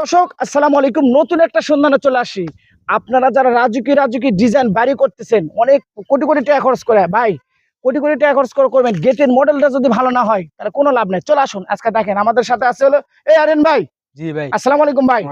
দর্শক, আসসালামু আলাইকুম। নতুন একটা সন্ধানে চলে আসি। আপনারা যারা রাজুকি রাজুকি ডিজাইন বাড়ি করতেছেন, অনেক কোটি কোটি টাকা খরচ করে। ভাই, কোটি কোটি টাকা খরচ করে করবেন। গেটের মডেলটা যদি ভালো না হয়, তাহলে কোনো লাভ নেই। চলে আসুন, আজকে দেখেন। আমাদের সাথে আছে হলো, এই আরেন ভাই। জি ভাই। আসসালামু আলাইকুম ভাই।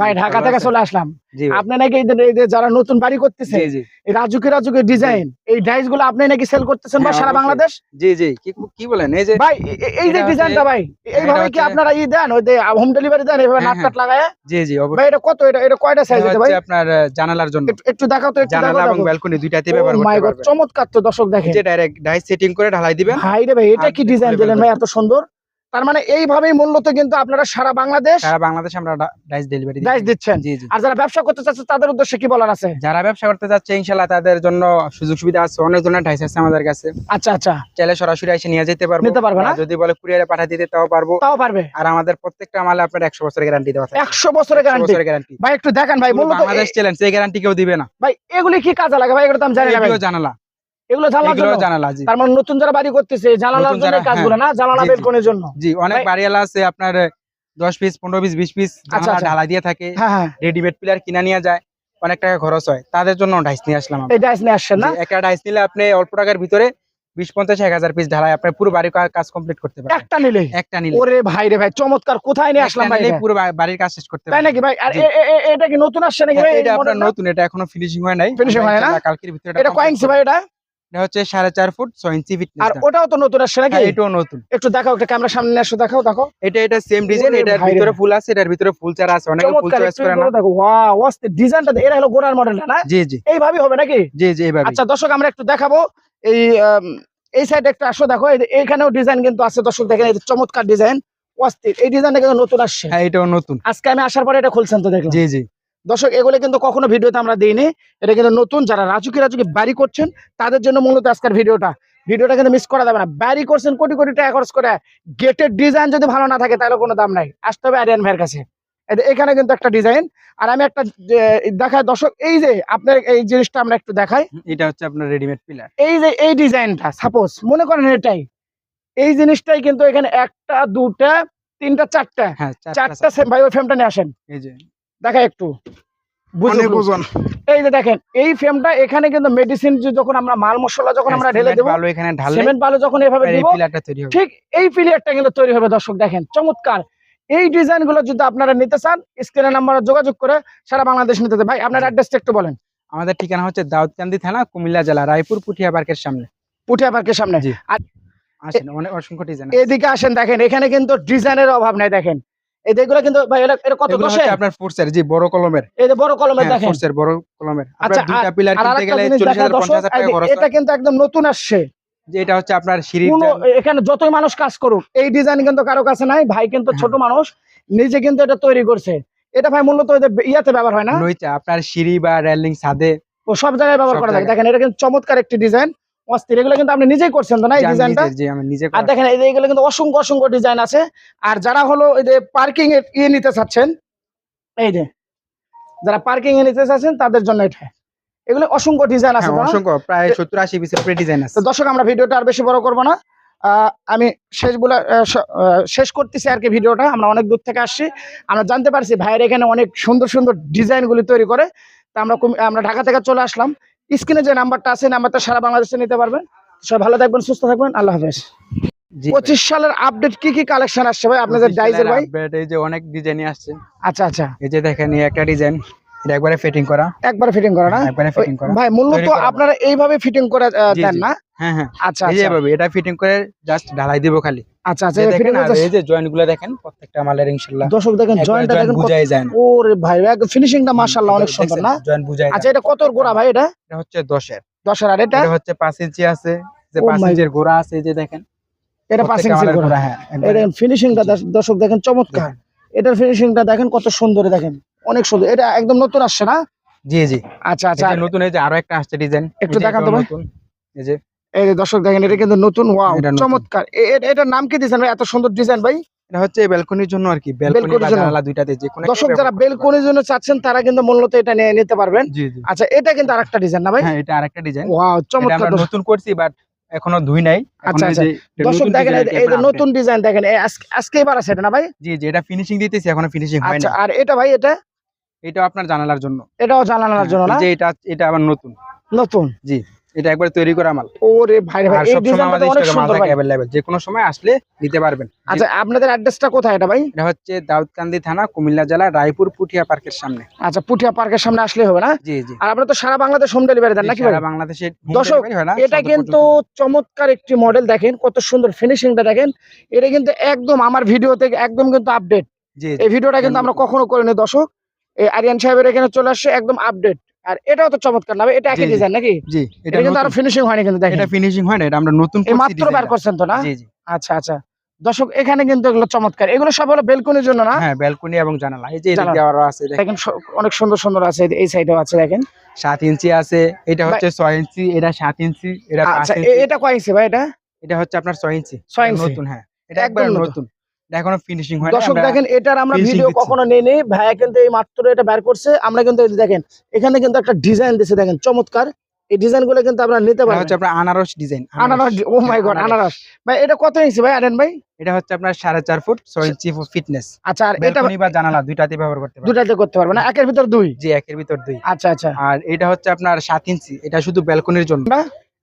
ভাই ঢাকা থেকে চলে আসলাম। আপনি নাকি এই যে- এই যে যারা নতুন বাড়ি করতেছে জি জি। এই রাজুকি রাজুকি ডিজাইন এই ডাইসগুলো আপনি নাকি সেল করতেছেন বা হ্যাঁ, সারা বাংলাদেশ? জি জি। কি কি বলেন? এই যে ভাই এ- এ- এই যে ডিজাইনটা ভাই এইভাবে কি আপনারা ই দেন? ওই যে হোম ডেলিভারি দেন এইভাবে হ্যাঁ, নাট টাট লাগায়? জি জি ভাই এটা কত? এটা এটা কয়টা সাইজ এটা ভাই? আপনার জানালার জন্য। একটু- দেখাও তো একটু জানালা এবং ব্যালকনি দুইটাতে Oh ব্যবহার করতে পারবেন। চমৎকার তো দর্শক দেখেন। যে ডাইরেক্ট ডাইস সেটিং করে ঢালাই দিবেন। ভাই রে ভাই এটা কি ডিজাইন দিলেন ভাই এত সুন্দর? তার মানে এইভাবেই মূলত কিন্তু আপনারা সারা বাংলাদেশ সারা বাংলাদেশে আমরা ডাইস ডেলিভারি ডাইস দিচ্ছেন। আর যারা ব্যবসা করতে চাচ্ছে তাদের উদ্দেশ্যে কি বলার আছে? যারা ব্যবসা করতে যাচ্ছে ইনশাআল্লাহ তাদের জন্য সুযোগ সুবিধা আছে। অনেক ধরনের ডাইস আছে আমাদের কাছে। আচ্ছা আচ্ছা। চাইলে সরাসরি এসে নিয়ে যেতে পারব। নিতে পারবে না? যদি বলে কুরিয়ারে পাঠিয়ে দিতে তাও পারব। তাও পারবে। আর আমাদের প্রত্যেকটা মালে আপনার একশো বছরের গ্যারান্টি দেওয়া থাকে। একশো বছরের গ্যারান্টি বছরের গ্যারান্টি ভাই একটু দেখেন ভাই মূলত বাংলাদেশ চ্যালেঞ্জ এই গ্যারান্টি কেউ দিবে না। ভাই এগুলি কি কাজে লাগে ভাই এগুলো তো আমি জানি না জানালা। এগুলো জানালা তার মানে নতুন যারা বাড়ি করতেছে জানালার জন্য কাজগুলো না জানালা জি, জি। জন্য। জি অনেক বাড়িওয়ালা আছে আপনার দশ পিস পনেরো পিস বিশ পিস আচ্ছা, আচ্ছা। ঢালা দিয়ে থাকে। হ্যাঁ হ্যাঁ। রেডিমেড পিলার কিনা নিয়ে যায় অনেক টাকা খরচ হয়। তাদের জন্য ডাইস নিয়ে আসলাম এই ডাইস নিয়ে আসছেন না? একটা ডাইস নিলে আপনি অল্প টাকার ভিতরে বিশ পঞ্চাশ এক হাজার পিস ঢালাই আপনি পুরো বাড়ির কাজ কমপ্লিট করতে একটা নিলে? একটা নিলে। ওরে ভাই রে ভাই চমৎকার। কোথায় নিয়ে আসলাম ভাই পুরো বাড়ির কাজ শেষ করতে তাই নাকি ভাই? আর এটা কি নতুন আসছে নাকি হ্যাঁ, এটা আপনার নতুন এটা এখনও ফিনিশিং হয় নাই। হয় না? কালকের ভিতরে এটা কয় ইঞ্চি ভাই এটা? এটা হচ্ছে সাড়ে চার ফুট ছয় ইঞ্চি ফিট আর ওটাও তো নতুন আসছে নাকি? এটাও নতুন। একটু দেখাও একটা ক্যামেরা সামনে আসো দেখাও দেখো এটা এটা সেম ডিজাইন এটার ভিতরে ফুল আছে এটার ভিতরে ফুল চারা আছে অনেকে ফুল চমৎকার চয়েস করে না। দেখো। ওয়াও অস্থির ডিজাইনটা এটা হলো গোড়ার মডেলটা না? জি জি। হবে নাকি? জি জি এইভাবে আচ্ছা দর্শক আমরা একটু দেখাবো। এই এই সাইডে একটা আসো দেখো। এইখানেও ডিজাইন কিন্তু আছে দর্শক দেখেন চমৎকার ডিজাইন অস্থির এই ডিজাইনটা কিন্তু নতুন আসছে। হ্যাঁ এটাও নতুন। আজকে আমি আসার পরে এটা খুলছেন তো দেখলাম। জি জি। দর্শক এগুলো কিন্তু কখনো ভিডিওতে আমরা দিইনি। এটা কিন্তু নতুন যারা রাজুকি রাজুকি বাড়ি করছেন তাদের জন্য মূলত আজকের ভিডিওটা। ভিডিওটা কিন্তু মিস করা যাবে না। বাড়ি করছেন কোটি কোটি টাকা খরচ করে। গেটের ডিজাইন যদি ভালো না থাকে তাহলে কোনো দাম নাই। আসতে হবে আরিয়ান ভাইয়ের কাছে। এখানে কিন্তু একটা ডিজাইন আর আমি একটা যে, দেখাই দর্শক এই যে আপনার এই জিনিসটা আমরা একটু দেখাই। এটা হচ্ছে আপনার রেডিমেড পিলার এই যে এই ডিজাইনটা সাপোজ মনে করেন এটাই। এই জিনিসটাই কিন্তু এখানে একটা দুটা তিনটা চারটা। হ্যাঁ চারটা ভাই ওই ফ্রেমটা নিয়ে আসেন। এই যে দেখাই একটু। বুঝুন এই যে দেখেন এই ফ্রেমটা এখানে কিন্তু মেডিসিন যখন আমরা মাল মশলা যখন আমরা ঢেলে দেবো এখানে সিমেন্ট বালু যখন এভাবে দিব ঠিক এই পিলিয়ারটা কিন্তু তৈরি হবে দর্শক দেখেন চমৎকার। এই যদি আপনারা নিতে চান স্ক্রিনের নাম্বারে যোগাযোগ করে সারা বাংলাদেশ নিতে ভাই আপনার। অ্যাড্রেসটা একটু বলেন। আমাদের ঠিকানা হচ্ছে দাউদকান্দি থানা কুমিল্লা জেলা রায়পুর পুঠিয়া পার্কের সামনে। পুঠিয়া পার্কের সামনে। আর আসেন অনেক অসংখ্য ডিজাইন এদিকে আসেন দেখেন এখানে কিন্তু ডিজাইনের অভাব নাই দেখেন। এই কিন্তু ভাই এটা এটা কত দশে? আপনার ফোর্সের জি বড় কলমের। এই যে বড় কলমের হ্যাঁ, দেখেন। ফোর্সের বড় কলমের। আচ্ছা, দুইটা পিলার কিনতে গেলে জিনিস চল্লিশ দেখা হাজার দর্শক পঞ্চাশ হাজার এই টাকা খরচ এটা কিন্তু একদম নতুন আসছে। যে এটা হচ্ছে আপনার কোনো এখানে যতই মানুষ কাজ করুক এই ডিজাইন কিন্তু কারও কাছে নাই। ভাই কিন্তু হ্যাঁ। ছোট মানুষ নিজে কিন্তু এটা তৈরি করছে। এটা ভাই মূলত ইয়াতে ব্যবহার হয় না? আপনার সিঁড়ি বা রেলিং ছাদে ও সব জায়গায় ব্যবহার করা যায় দেখেন এটা কিন্তু চমৎকার একটি ডিজাইন অস্থির। এগুলো কিন্তু আপনি নিজেই করছেন তো না এই ডিজাইনটা আর দেখেন এই এগুলো কিন্তু অসংখ্য অসংখ্য ডিজাইন আছে। আর যারা হলো এই যে পার্কিং এর ইয়ে নিতে চাচ্ছেন এই যে যারা পার্কিং এ নিতে চাচ্ছেন তাদের জন্য এটা। এগুলো অসংখ্য ডিজাইন আছে হ্যাঁ? অসংখ্য প্রায় সত্তর আশি পিসের ডিজাইন আছে। দর্শক আমরা ভিডিওটা আর বেশি বড় করব না। আহ, আমি শেষ বলে শেষ করতেছি আর কি ভিডিওটা। আমরা অনেক দূর থেকে আসছি। আমরা জানতে পারছি ভাইয়ের এখানে অনেক সুন্দর সুন্দর ডিজাইনগুলি তৈরি করে। তা আমরা আমরা ঢাকা থেকে চলে আসলাম। স্ক্রিনে যে নাম্বারটা আছে নাম্বারটা সারা বাংলাদেশে নিতে পারবেন। সবাই ভালো থাকবেন সুস্থ থাকবেন আল্লাহ হাফেজ। পঁচিশ সালের আপডেট কি কি কালেকশন আসছে ভাই? আপনাদের ডাইজের ভাই? এই যে অনেক ডিজাইনই আসছে। আচ্ছা আচ্ছা। এই যে দেখেন একটা ডিজাইন এটা একবারে ফিটিং করা। একবার ফিটিং করা না? একবারে ফিটিং করা। ভাই মূলত আপনারা এইভাবে ফিটিং করে দেন না? হ্যাঁ হ্যাঁ। আচ্ছা এই যে আচ্ছা। এটা ফিটিং করে জাস্ট ঢালাই দিব খালি। আচ্ছা আচ্ছা দেখেন আর এই যে জয়েন্টগুলো দেখেন প্রত্যেকটা মালের ইনশাআল্লাহ দর্শক দেখেন জয়েন্টটা দেখেন কত- বুঝাই যায় না। ওরে ভাই ফিনিশিংটা মাশাআল্লাহ অনেক সুন্দর না? জয়েন্ট বুঝাই আচ্ছা এটা গোড়া ভাই এটা? এটা হচ্ছে 10 এর দশের আর এটা? এটা হচ্ছে 5 ইঞ্চি আছে যে Oh 5 ইঞ্চির গোড়া আছে এই যে দেখেন। এটা গোড়া, হ্যাঁ এটা ফিনিশিংটা দর্শক দেখেন চমৎকার। এটার ফিনিশিংটা দেখেন কত সুন্দর দেখেন। অনেক সুন্দর। এটা একদম নতুন আসছে না? জি জি। আচ্ছা আচ্ছা। নতুন এই যে আরও একটা আসছে ডিজাইন একটু দেখান তো ভাই। এই যে এই দর্শক দেখেন এটা কিন্তু নতুন ওয়াও চমৎকার। এ- এ- এটার নাম কি দিয়েছেন এত সুন্দর ডিজাইন ভাই। এটা হচ্ছে ব্যালকনির জন্য আর কি। Balcony-র জন্য। জানালা দুইটাতে যে কোনো দর্শক যারা জন্য চাচ্ছেন তারা কিন্তু মূলত এটা নিয়ে নিতে পারবেন। আচ্ছা এটা কিন্তু আরেকটা ডিজাইন না ভাই? হ্যাঁ এটা আরেকটা ডিজাইন ওয়াও চমৎকার নতুন করছি বাট এখনও ধুই নাই। আচ্ছা, আচ্ছা। এটা দর্শক দেখেন এই- যে নতুন ডিজাইন দেখেন আজকে- এবার আছে এটা না ভাই? জি জি এটা ফিনিশিং দিতেছি এখনও ফিনিশিং হয় আচ্ছা না আর এটা ভাই এটা? এটা আপনার জানালার জন্য। এটাও জানানোর জন্য না? যে এটা এটা আবার নতুন। নতুন। জি। এটা একবার তৈরি করা মাল। ওরে ভাই ভাই এই ডিজাইনটা আমাদের অনেক সুন্দর ভাই। অ্যাভেলেবেল যে কোনো সময় আসলে নিতে পারবেন। আচ্ছা আপনাদের অ্যাড্রেসটা কোথায় এটা ভাই? এটা হচ্ছে দাউদকান্দি থানা কুমিল্লা জেলা রায়পুর পুঠিয়া পার্কের সামনে। আচ্ছা পুঠিয়া পার্কের সামনে আসলে হবে না? জি জি। আর আপনারা তো সারা বাংলাদেশ হোম ডেলিভারি দেন নাকি সারা বাংলাদেশে দর্শক, এটা কিন্তু চমৎকার একটি মডেল দেখেন কত সুন্দর ফিনিশিংটা দেখেন। এটা কিন্তু একদম আমার ভিডিও থেকে একদম কিন্তু আপডেট জি এই ভিডিওটা কিন্তু আমরা কখনো করিনি দর্শক। এই আরিয়ান সাহেবের এখানে চলে আসছে একদম আপডেট আর এটাও তো চমৎকার না এটা একই। ডিজাইন নাকি? জি এটা কিন্তু আরও ফিনিশিং হয়নি কিন্তু দেখেন। এটা ফিনিশিং হয় না এটা আমরা নতুন করছি মাত্র বার করছেন তো না? জি জি। আচ্ছা আচ্ছা। দর্শক এখানে কিন্তু এগুলো চমৎকার। এগুলো সব হলো বেলকনির জন্য না? হ্যাঁ ব্যালকনি এবং জানালা। এই যে। আছে দেখেন, অনেক সুন্দর সুন্দর আছে এই সাইডেও আছে দেখেন। সাত ইঞ্চি আছে এটা হচ্ছে ছয় ইঞ্চি এটা সাত ইঞ্চি এটা পাঁচ আচ্ছা ইঞ্চি। এটা কয় ইঞ্চি ভাই এটা? এটা হচ্ছে আপনার ছয় ইঞ্চি। ছয় ইঞ্চি। নতুন হ্যাঁ। এটা একবার নতুন। এখনও ফিনিশিং হয় দর্শক দেখেন এটার আমরা ভিডিও কখনো নেই নেই ভাইয়া কিন্তু এই মাত্র এটা বের করছে। আমরা কিন্তু দেখেন এখানে কিন্তু একটা ডিজাইন দিছে দেখেন চমৎকার। এই ডিজাইনগুলো কিন্তু আমরা নিতে পারব। হচ্ছে আপনার আনারস ডিজাইন আনারস। ও মাই গড আনারস। ভাই এটা কত ইঞ্চি ভাই আরেন ভাই? এটা হচ্ছে আপনার সাড়ে চার ফুট ছয় ইঞ্চি ফিটনেস আচ্ছা আর এটা বা জানালা দুইটাতে ব্যবহার করতে পারবেন। দুটাতে করতে পারবে না? একের ভিতর দুই? জি একের ভিতর দুই। আচ্ছা আচ্ছা। আর এটা হচ্ছে আপনার সাত ইঞ্চি এটা শুধু ব্যালকনির জন্য?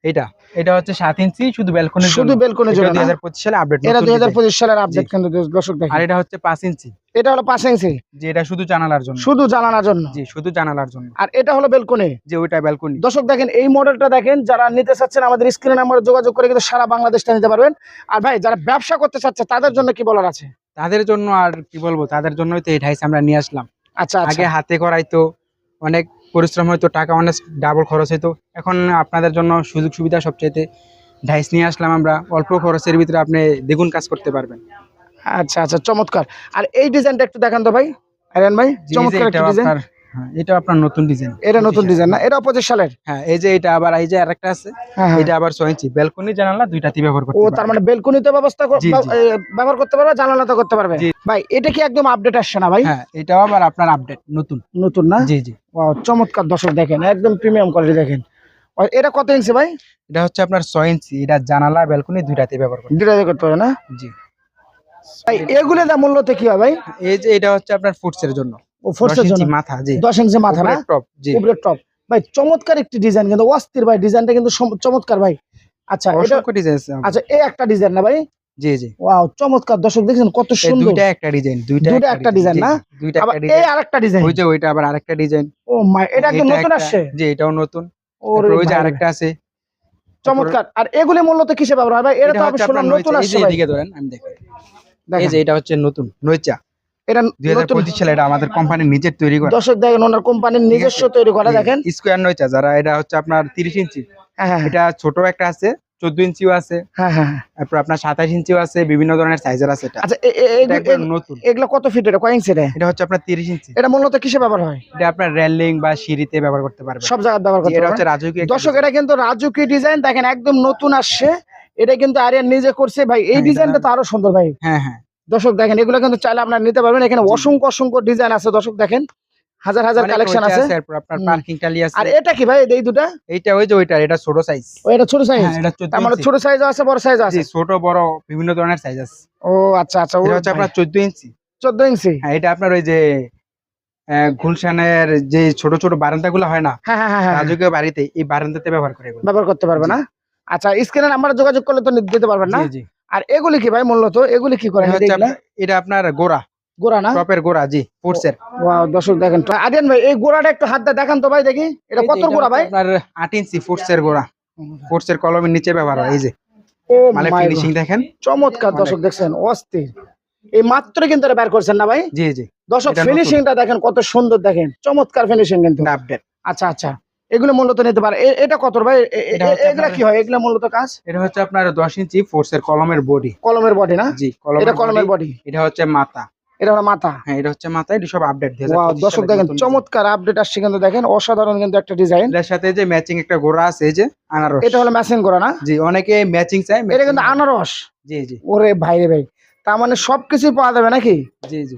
এটা এটা হচ্ছে সাত ইঞ্চি শুধু ব্যালকনির শুধু জন্য জন্য দুই না? হাজার পঁচিশ সালে আপডেট এটা দুই হাজার পঁচিশ সালের আপডেট। কিন্তু দর্শক আর এটা হচ্ছে পাঁচ ইঞ্চি। এটা হলো পাঁচ ইঞ্চি। যে এটা শুধু জানালার জন্য। শুধু জানানোর জন্য। জি শুধু জানালার জন্য। আর এটা হলো বেলকনি যে ওইটা ব্যালকনি দর্শক দেখেন এই মডেলটা দেখেন যারা নিতে চাচ্ছেন আমাদের স্ক্রিনে নাম্বারে যোগাযোগ করে কিন্তু সারা বাংলাদেশটা নিতে পারবেন। আর ভাই যারা ব্যবসা করতে চাচ্ছে তাদের জন্য কি বলার আছে? তাদের জন্য আর কি বলব? তাদের জন্যই তো এই ঢাইস আমরা নিয়ে আসলাম। আচ্ছা আচ্ছা। আগে হাতে করাইতো অনেক পরিশ্রম হয়তো টাকা অনেক ডাবল খরচ হইতো। এখন আপনাদের জন্য সুযোগ সুবিধা সবচেয়ে ডাইস নিয়ে আসলাম আমরা অল্প খরচের ভিতরে আপনি দ্বিগুণ কাজ করতে পারবেন। আচ্ছা আচ্ছা চমৎকার। আর এই ডিজাইনটা একটু দেখান তো ভাই আরিয়ান ভাই চমৎকার একটা ডিজাইন আপনার এটা আপনার নতুন ডিজাইন এটা নতুন ডিজাইন না? এটা পঁচিশ সালের? হ্যাঁ এই যে এটা আবার এই যে আরেকটা আছে হ্যাঁ হ্যাঁ। এটা আবার ছয় ইঞ্চি। ব্যালকনি জানালা দুইটাতে ব্যবহার করতে ও তার মানে বেলকনিতে ব্যবস্থা। ব্যবহার করতে পারবে জানালাতে করতে পারবে? ভাই এটা কি একদম আপডেট আসছে না ভাই? হ্যাঁ এটাও আবার আপনার আপডেট নতুন। নতুন না? জি জি। Wow, চমৎকার দর্শক দেখেন একদম প্রিমিয়াম কোয়ালিটি দেখেন। এটা কত ইঞ্চি ভাই? এটা হচ্ছে আপনার ছয় ইঞ্চি এটা জানালা ব্যালকনি দুইটাতে ব্যবহার করতে দুটাতে করতে পারবে না? জি। ভাই এগুলো দাম মূল্যতে কি হয় ভাই? এই যে এটা হচ্ছে আপনার ফুটসের জন্য। ও দশ ফোর্সের ইঞ্চি জন্য। মাথা জি। দশ ইঞ্চি মাথা না? টপ টপ ভাই চমৎকার একটি ডিজাইন কিন্তু অস্থির ভাই ডিজাইনটা কিন্তু চমৎকার ভাই। আচ্ছা এটা ডিজাইন আচ্ছা এই একটা ডিজাইন না ভাই? জি জি। ওয়াও চমৎকার। দর্শক দেখছেন কত সুন্দর। দুইটা একটা ডিজাইন দুইটা দুইটা একটা জি, না? দুইটা এই আরেকটা ডিজাইন ওই যে ওইটা আবার আরেকটা ডিজাইন ও মাই এটা নতুন আসছে? জি এটাও নতুন। ওরে ওই যে আরেকটা আছে। চমৎকার। আর এগুলি মূলত কিসে ব্যবহার হয় ভাই? এটা এটা তো আমি শুনলাম নতুন নইচা, এই আসছে ভাই। এদিকে ধরেন আমি দেখি এই যে এটা হচ্ছে নতুন নইচা এটা দুই হাজার নতুন পঁচিশ সালে এটা আমাদের কোম্পানির নিজের তৈরি করা। দর্শক দেখেন ওনার কোম্পানির নিজস্ব তৈরি করা দেখেন। স্কোয়ার যারা এটা হচ্ছে আপনার তিরিশ ইঞ্চি হ্যাঁ হ্যাঁ এটা ছোট একটা আছে ইঞ্চিও আছে। হ্যাঁ হ্যাঁ হ্যাঁ। তারপর আপনার ইঞ্চিও আছে বিভিন্ন ধরনের সাইজের আছে এটা। আচ্ছা এগুলো- নতুন। এগুলো কত ফিট এটা? কয় ইঞ্চি এটা? এটা হচ্ছে আপনার তিরিশ ইঞ্চি এটা মূলত কিসে ব্যবহার হয়? এটা আপনার রেলিং বা সিঁড়িতে ব্যবহার করতে পারবেন। সব জায়গায় ব্যবহার করতে এটা হচ্ছে দর্শক এটা কিন্তু রাজুকি ডিজাইন দেখেন একদম নতুন আসছে। এটা কিন্তু আরিয়ান নিজে করছে। ভাই এই হ্যাঁ, ডিজাইনটা তো আরও সুন্দর ভাই। হ্যাঁ হ্যাঁ। দর্শক দেখেন এগুলো কিন্তু চাইলে আপনারা নিতে পারবেন। এখানে অসংখ্য অসংখ্য ডিজাইন আছে দর্শক দেখেন। হাজার হাজার কালেকশন আছে। আপনার পার্কিং টালি আছে? আর এটা কি ভাই এই দুটা? এইটা ওই যে ওইটা এটা ছোট সাইজ ও এটা ছোট সাইজ হ্যাঁ এটা 14 মানে ছোট সাইজ আছে বড় সাইজ আছে? ছোট বড় বিভিন্ন ধরনের সাইজ আছে। ও আচ্ছা আচ্ছা এটা হচ্ছে আপনার চোদ্দ ইঞ্চি চোদ্দ ইঞ্চি হ্যাঁ এটা আপনার ওই যে গুলশানের যে ছোট ছোট বারান্দা গুলো হয় না? হ্যাঁ হ্যাঁ হ্যাঁ হ্যাঁ রাজকীয় বাড়িতে এই বারান্দাতে ব্যবহার করে ব্যবহার করতে পারবে না? আচ্ছা স্ক্রিনে নাম্বার যোগাযোগ করলে তো দিতে পারবেন না? জি জি। আর এগুলি কি ভাই মূলত? এগুলি কি করে এটা আপনার- গোড়া। গোড়া না? টপের গোড়া জি ফোর্সের ওয়াও দর্শক দেখেন। আদিয়ান ভাই এই গোড়াটা একটু হাত দিয়ে দেখান তো ভাই দেখি। এটা কত গোড়া ভাই? আপনার আট ইঞ্চি ফোর্সের গোড়া। ফোর্সের কলমের নিচে ব্যবহার হয় এই যে। মানে ফিনিশিং দেখেন। চমৎকার দর্শক দেখছেন অস্থির। এই মাত্র কিন্তু এটা বের করছেন না ভাই? জি জি। দর্শক। ফিনিশিংটা দেখেন কত সুন্দর দেখেন। চমৎকার ফিনিশিং কিন্তু। আপডেট আচ্ছা আচ্ছা। এগুলো মূলত নিতে পারে। এটা কত ভাই? এগুলা কি হয়? এগুলা মূলত কাজ? এটা হচ্ছে আপনার দশ ইঞ্চি ফোর্সের কলমের বডি কলমের বডি না? জি এটা কলমের বডি এটা হচ্ছে মাথা। এটা হলো মাথা। হ্যাঁ এটা হচ্ছে মাথা এটা সব আপডেট ওয়াও দর্শক দেখেন চমৎকার আপডেট আসছে কিন্তু দেখেন অসাধারণ কিন্তু একটা ডিজাইন এটার সাথে যে ম্যাচিং একটা গোড়া আছে এই যে আনারস। এটা হলো ম্যাচিং না? জি অনেকে ম্যাচিং চায় এটা কিন্তু আনারস। জি জি। ওরে ভাই রে ভাই তার মানে সবকিছু পাওয়া যাবে নাকি? জি জি।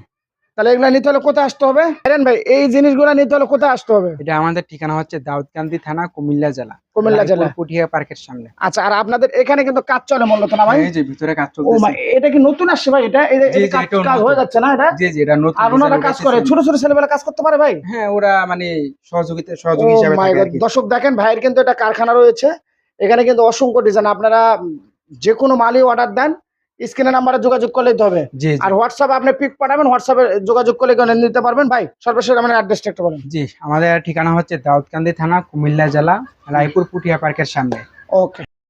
তাহলে এগুলো নিতে হলে কোথায় আসতে হবে? ভাই এই জিনিসগুলো নিতে হলে কোথায় আসতে হবে? এটা আমাদের ঠিকানা হচ্ছে দাউদকান্দি থানা কুমিল্লা জেলা। কুমিল্লা জেলা। পুঠিয়া পার্কের সামনে। আচ্ছা আর আপনাদের এখানে কিন্তু কাজ চলে মূলত না ভাই? এই যে ভিতরে কাজ ও চলতেছে। মা এটা কি নতুন আসছে ভাই? এটা এই কাজ। হয়ে যাচ্ছে না এটা? জি জি এটা নতুন আর ওনারা কাজ করে ছোট ছোট ছেলেবেলা কাজ করতে পারে ভাই? হ্যাঁ ওরা মানে সহযোগিতা ও সহযোগী হিসাবে থাকে আর দর্শক দেখেন ভাইয়ের কিন্তু এটা কারখানা রয়েছে। এখানে কিন্তু অসংখ্য ডিজাইন আপনারা যে কোনো মালই অর্ডার দেন স্ক্রিনে নাম্বারে যোগাযোগ করলে দিতে হবে। জি আর হোয়াটসঅ্যাপ আপনি পিক পাঠাবেন হোয়াটসঅ্যাপে যোগাযোগ করলে নিতে পারবেন। ভাই সর্বশেষ আমার অ্যাড্রেসটা একটু বলেন। জি আমাদের ঠিকানা হচ্ছে দাউদকান্দি থানা কুমিল্লা জেলা রায়পুর পুটিয়া পার্কের সামনে। ওকে